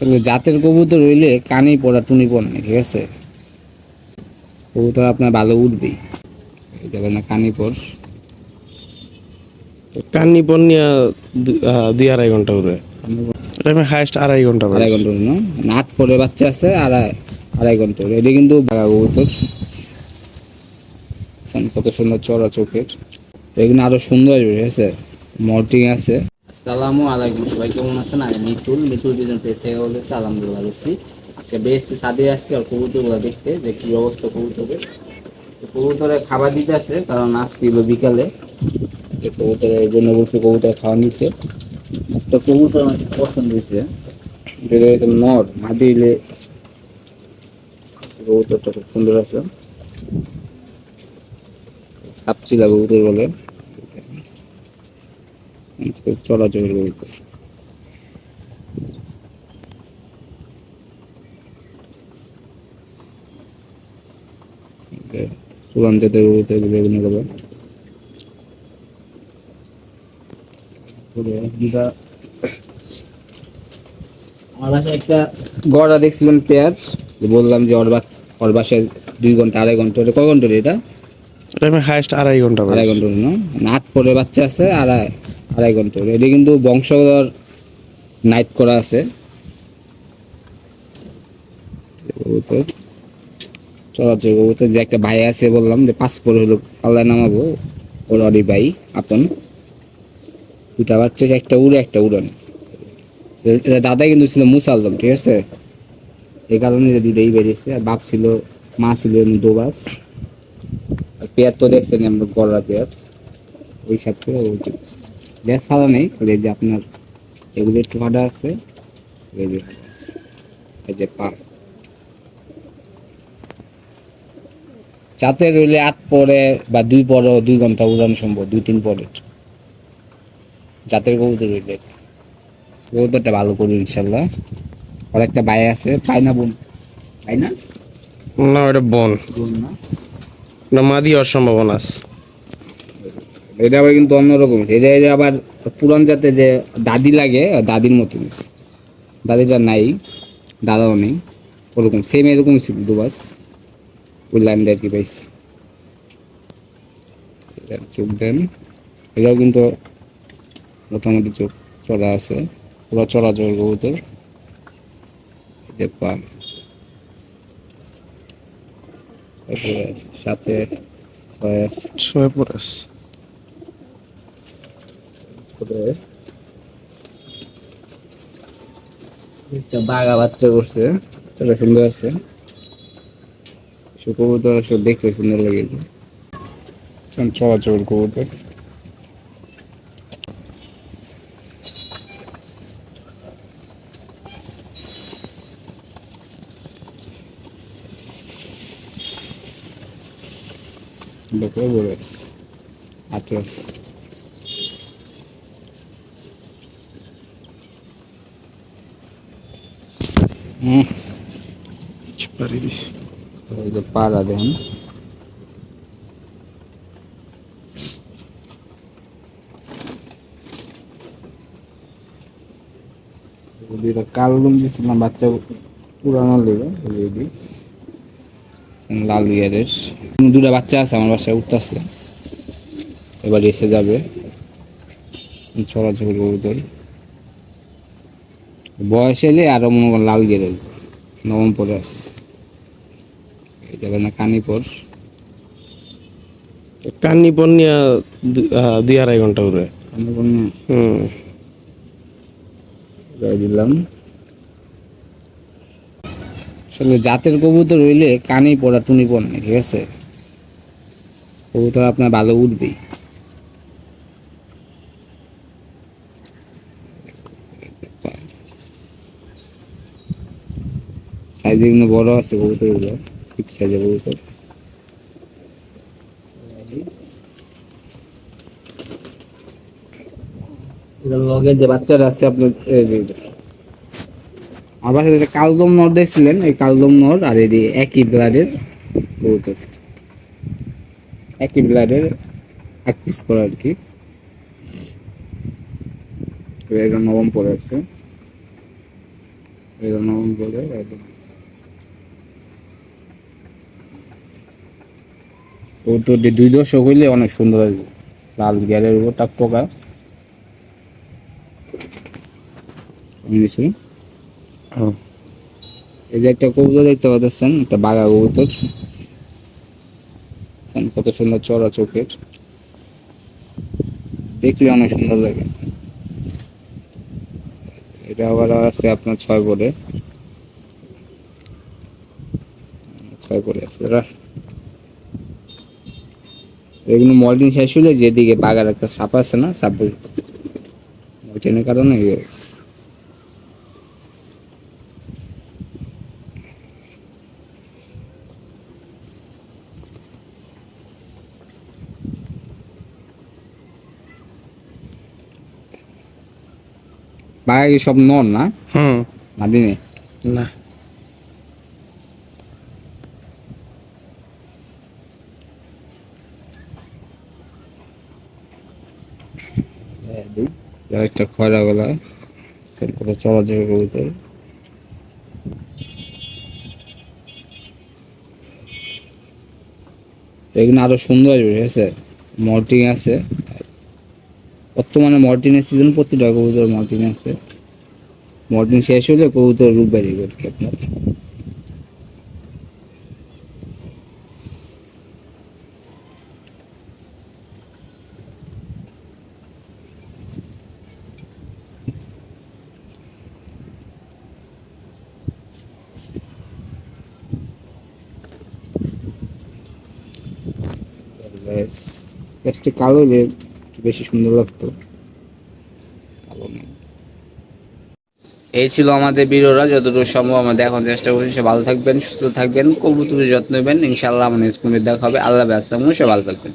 আসলে জাতের কবুতর রইলে কানেই পড়া টুনি পড় নেই ঠিক আছে? কবুতর আপনার ভালো উঠবেই। এই না কানি পর কান্নি পন্নিয়া দুই আড়াই ঘণ্টা উড়ে। এটা আমি হাইস্ট আড়াই ঘণ্টা আড়াই। ঘণ্টা না? নাক পরে বাচ্চা আছে আড়াই আড়াই ঘণ্টা ওর। এটা কিন্তু বাঘা কবুতর। কত সুন্দর চড়া চোখের। এখানে আরও সুন্দর আসবে ঠিক আছে? মল্টিং আছে। আসসালামু আলাইকুম। সবাই কেমন আছেন? আমি মিতুল। মিতুল দুজন পেট থেকে বলেছি আলহামদুলিল্লাহ আছি। আজকে বেশি সাদে আসছি, আর কবুতরগুলো দেখতে, যে কি অবস্থা কবুতরের। তো কবুতরে খাবার দিতে আছে, কারণ আসছিল বিকালে। কবুতরের জন্য বলছে কবুতর খাওয়া নিতে একটা কবুতর পছন্দ হয়েছে। যেটা হচ্ছে নর, মাটি দিলে কবুতরটা খুব সুন্দর আছে। সাপচিলা কবুতর বলে। চলাচলের কবুতর পুরান জাতের বিভিন্ন একটা গড়া দেখছিলাম পেয়ার বললাম যে ওর বাচ্চা দুই ঘণ্টা, আড়াই ঘণ্টা, কয় ঘণ্টা এটা? এটা আমি হাইস্ট আড়াই ঘণ্টা আড়াই ঘণ্টা না নাট পরে বাচ্চা আছে আড়াই আড়াই ঘণ্টা এটা কিন্তু বংশধর নাইট করা আছে। কবুতর চলাচল কবুতর যে একটা ভাই আছে বললাম যে পাঁচ পরে হলো পাল্লায় নামাবো। ওর অরি ভাই আপন। দুটা বাচ্চা আছে, একটা উড়ে একটা উড়ান। দাদা কিন্তু ছিল মুসালদম ঠিক আছে? এই কারণে দুটাই বেরিয়েছে। আর বাপ ছিল মা ছিল দোবাস। পেয়ার তো দেখছেন আমরা গড়া পেয়ার ওই সব করে গ্যাস ফালা নেই এই যে আপনার এগুলো একটু ফাটা আছে এই যে ফাটা আছে। এই যে পা চাতে রইলে আট পরে বা দুই পরে দুই ঘণ্টা উড়ানো সম্ভব দুই তিন পরে। জাতের কবুতর রইলে। কবুতরটা ভালো করবে ইনশাল্লাহ। আর একটা ভাই আছে পাই না বোন পাই না না এটা বন। বোন না? না মাদি হওয়ার সম্ভাবনা আছে। এটা আবার কিন্তু অন্যরকম এটা এটা আবার পুরান জাতে যে দাদি লাগে, দাদির মতো দাদিটা নাই, দাদাও নেই, ওরকম সেম এরকম ছিল দুবাস। ওই লাইনটা আর কি এটা চোখ দেন। এটাও কিন্তু মোটামুটি চোখ চড়া আছে। পুরো চড়া চড় কবুতর পা। তারপরে আছে সাথে ছয় আছে ছয় পরে আছে। একটা বাঘা বাচ্চা করছে বাচ্চাটা সুন্দর আছে। কবুতর দেখতে সুন্দর লাগে। চলাচল কবুতর। দেখো বয়স আঠাশ হুম পারি দিছি এই যে পাড়া দেন দুইটা কালগুম দিছিলাম বাচ্চা পুরানো লেগে রেডি লাল ইয়ারের দুটা বাচ্চা আছে আমার বাসায় উঠতেছে এবার এসে যাবে। চলাচল কবুতর বয়স এলে আরও মনে করেন লাল দেবে। নবম পরে আসছে যাবে না কানিপর। কান্নি পন্নিয়া দুই আড়াই ঘণ্টা উড়ে কানিপর হুম। গায়ে দিলাম। আসলে জাতের কবুতর রইলে কানেই পড়া টুনি পড় নেই, ঠিক আছে? কবুতর আপনার ভালো উঠবেই। সাইজে কিন্তু বড় আছে কবুতরগুলো ঠিক সাইজের কবুতর। লগে যে বাচ্চারা আছে আপনার এটা। যেটা কালদম নর দেখছিলেন? এই কালদম নর আর এই একই ব্লাডের কবুতর। একই ব্লাডের এক পিস করা আর কি। এটা নবম পরে আছে। বলে একদম ও তো দুই দশক হইলে অনেক সুন্দর আসবে। লাল গ্যারের উপর তাক পোকা। এই যে একটা কবুতর দেখতে পাচ্ছেন, একটা বাঘা কবুতর। কত সুন্দর চড়া চোখের। দেখলে অনেক সুন্দর লাগে। এটা আবার আছে আপনার ছয় পরে ছয় পরে আছে এগুলো মল্টিং শেষ হলে যেদিকে বাগার একটা সাপ আছে না সাপ ওইটার কারণে কি সব নন না? হুম। মাদিনে? না। একটা খয়রা গলা সেল করে কবুতর। আরও সুন্দর আসবে ঠিক আছে মর্টিং আছে বর্তমানে মর্টিনের সিজন প্রতিটা কবুতর মর্টিং আছে। মর্টিং শেষ হলে কবুতর রূপ বেরিয়ে করবে আপনার। একটু কালো একটু বেশি সুন্দর লাগতো। এই ছিল আমাদের বীররা যতটুকু সম্ভব আমাদের এখন চেষ্টা করছি। সে ভালো থাকবেন, সুস্থ থাকবেন, কবুতরের যত্ন নেবেন। ইনশাল্লাহ আমাদের স্কুলে দেখা হবে। আল্লাহ ব্যস্ত সে ভালো থাকবেন।